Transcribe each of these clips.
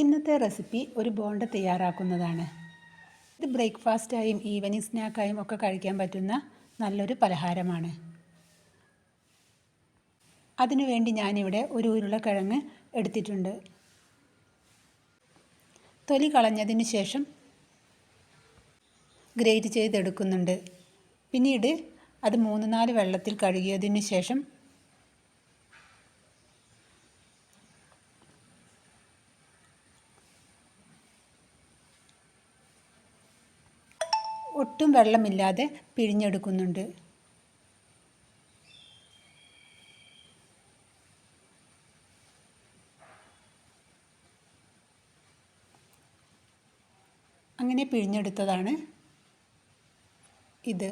ഇന്നത്തെ റെസിപ്പി ഒരു ബോണ്ട തയ്യാറാക്കുന്നതാണ്. ഇത് ബ്രേക്ക്ഫാസ്റ്റായും ഈവനിങ് സ്നാക്കായും ഒക്കെ കഴിക്കാൻ പറ്റുന്ന നല്ലൊരു പലഹാരമാണ്. അതിനുവേണ്ടി ഞാനിവിടെ ഒരു ഉരുളക്കിഴങ്ങ് എടുത്തിട്ടുണ്ട്. തൊലി കളഞ്ഞതിന് ശേഷം ഗ്രേറ്റ് ചെയ്തെടുക്കുന്നുണ്ട്. പിന്നീട് അത് മൂന്ന് നാല് വെള്ളത്തിൽ കഴുകിയതിന് ശേഷം ഒട്ടും വെള്ളമില്ലാതെ പിഴിഞ്ഞെടുക്കുന്നുണ്ട്. അങ്ങനെ പിഴിഞ്ഞെടുത്തതാണ് ഇത്.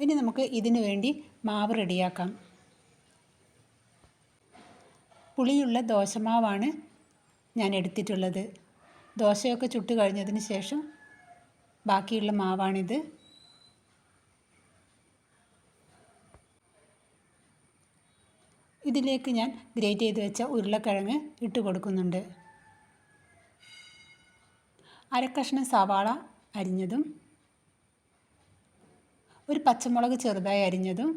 ഇനി നമുക്ക് ഇതിന് വേണ്ടി മാവ് റെഡിയാക്കാം. പുളിയുള്ള ദോശമാവാണ് ഞാൻ എടുത്തിട്ടുള്ളത്. ദോശയൊക്കെ ചുട്ട് കഴിഞ്ഞതിന് ശേഷം ബാക്കിയുള്ള മാവാണിത്. ഇതിലേക്ക് ഞാൻ ഗ്രേറ്റ് ചെയ്ത് വെച്ച ഉരുളക്കിഴങ്ങ് ഇട്ട് കൊടുക്കുന്നുണ്ട്. അരക്കഷ്ണം സവാള അരിഞ്ഞതും ഒരു പച്ചമുളക് ചെറുതായി അരിഞ്ഞതും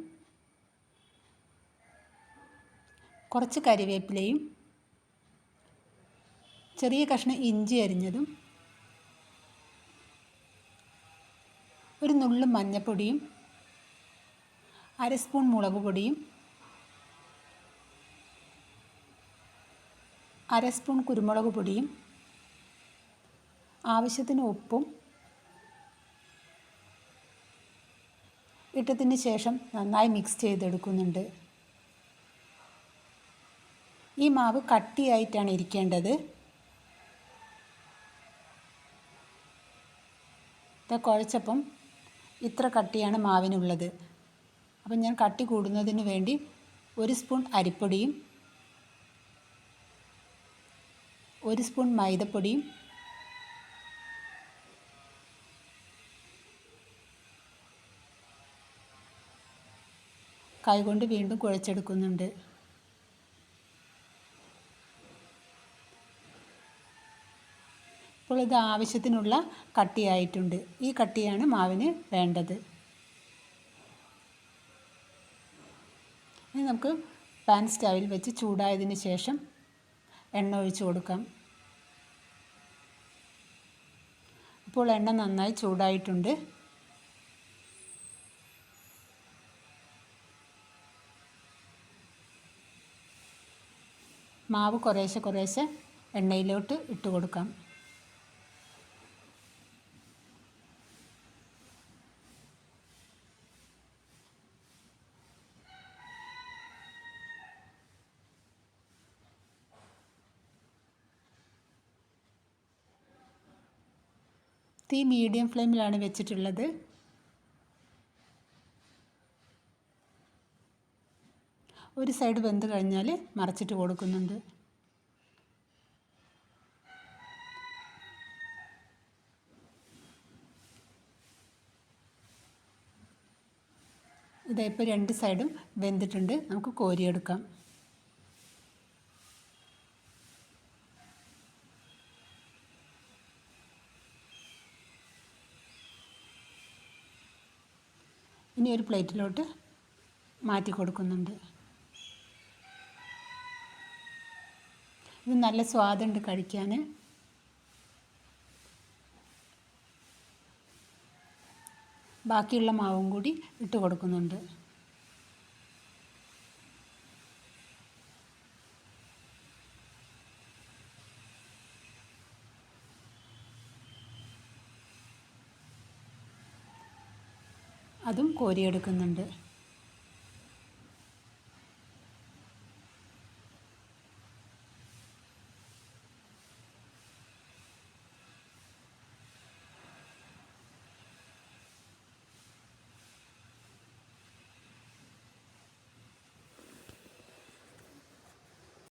കുറച്ച് കറിവേപ്പിലയും ചെറിയ കഷ്ണം ഇഞ്ചി അരിഞ്ഞതും ഒരു നുള്ളു മഞ്ഞൾപ്പൊടിയും അര സ്പൂൺ മുളക് പൊടിയും അര സ്പൂൺ കുരുമുളക് പൊടിയും ആവശ്യത്തിന് ഉപ്പും ഇട്ടതിന് ശേഷം നന്നായി മിക്സ് ചെയ്തെടുക്കുന്നുണ്ട്. ഈ മാവ് കട്ടിയായിട്ടാണ് ഇരിക്കേണ്ടത്. ഇത് കുഴച്ചപ്പം ഇത്ര കട്ടിയാണ് മാവിനുള്ളത്. അപ്പം ഞാൻ കട്ടി കൂടുന്നതിന് വേണ്ടി ഒരു സ്പൂൺ അരിപ്പൊടിയും ഒരു സ്പൂൺ മൈദപ്പൊടിയും കൈകൊണ്ട് വീണ്ടും കുഴച്ചെടുക്കുന്നുണ്ട്. ഇപ്പോൾ ഇത് ആവശ്യത്തിനുള്ള കട്ടിയായിട്ടുണ്ട്. ഈ കട്ടിയാണ് മാവിന് വേണ്ടത്. ഇനി നമുക്ക് പാൻ സ്റ്റവിൽ വെച്ച് ചൂടായതിന് ശേഷം എണ്ണ ഒഴിച്ച് കൊടുക്കാം. ഇപ്പോൾ എണ്ണ നന്നായി ചൂടായിട്ടുണ്ട്. മാവ് കുറേശ്ശെ കുറേശ്ശെ എണ്ണയിലോട്ട് ഇട്ട് കൊടുക്കാം. തീ മീഡിയം ഫ്ലെയിമിലാണ് വെച്ചിട്ടുള്ളത്. ഒരു സൈഡ് വെന്ത് കഴിഞ്ഞാൽ മറച്ചിട്ട് കൊടുക്കുന്നുണ്ട്. ഇതായിപ്പോൾ രണ്ട് സൈഡും വെന്തിട്ടുണ്ട്. നമുക്ക് കോരിയെടുക്കാം. ഇനി ഒരു പ്ലേറ്റിലോട്ട് മാറ്റി കൊടുക്കുന്നുണ്ട്. ഇത് നല്ല സ്വാദുണ്ട് കഴിക്കാൻ ബാക്കിയുള്ള മാവും കൂടി ഇട്ട് കൊടുക്കുന്നുണ്ട്. അതും കോരിയെടുക്കുന്നുണ്ട്.